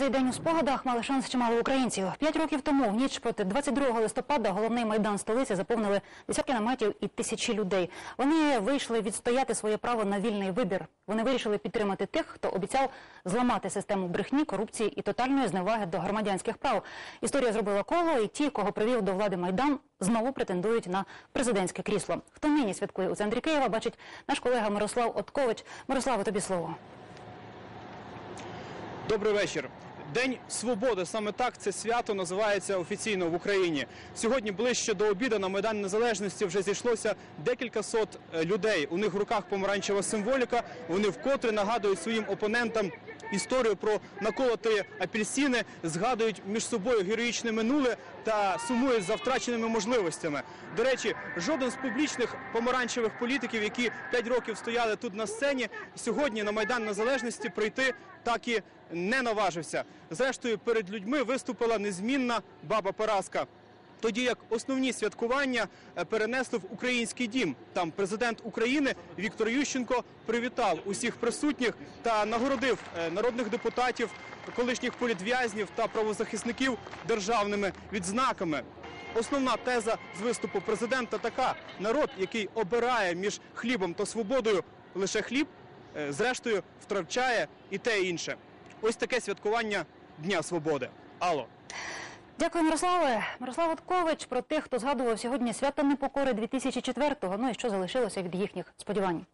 цей день у спогадах мали шанс чимало українців. П'ять років тому, в ніч проти 22 листопада, головний майдан столиці заповнили десятки наметів і тисячі людей. Вони вийшли відстояти своє право на вільний вибір. Вони вирішили підтримати тих, хто обіцяв зламати систему брехні, корупції і тотальної зневаги до громадянських прав. Історія зробила коло, і ті, кого привів до влади майдан, знову претендують на президентське крісло. Хто нині святкує у центрі Києва, бачить наш колега Мирослав Откович. Мирославе, тобі слово. Добрий вечір. День свободи саме так це свято називається офіційно в Україні. Сьогодні ближче до обіду на Майдані Незалежності вже зійшлося декілька сот е, людей. У них в руках помаранчева символіка. Вони вкотре нагадують своїм опонентам історію про наколоти апельсини, згадують між собою героїчне минуле та сумують за втраченими можливостями. До речі, жоден з публічних помаранчевих політиків, які 5 років стояли тут на сцені, сьогодні на Майдан Незалежності прийти так і не наважився. Зрештою, перед людьми виступила незмінна баба Параска. Тоді як основні святкування е, перенесли в український дім. Там президент України Віктор Ющенко привітав усіх присутніх та нагородив е, народних депутатів, колишніх політв'язнів та правозахисників державними відзнаками. Основна теза з виступу президента така: народ, який обирає між хлібом та свободою лише хліб, е, зрештою втрачає і те інше. Ось таке святкування Дня Свободи. Алло. Дякую, Мирославе. Мирослав Откович про тих, хто згадував сьогодні свято непокори 2004-го, ну і що залишилося від їхніх сподівань.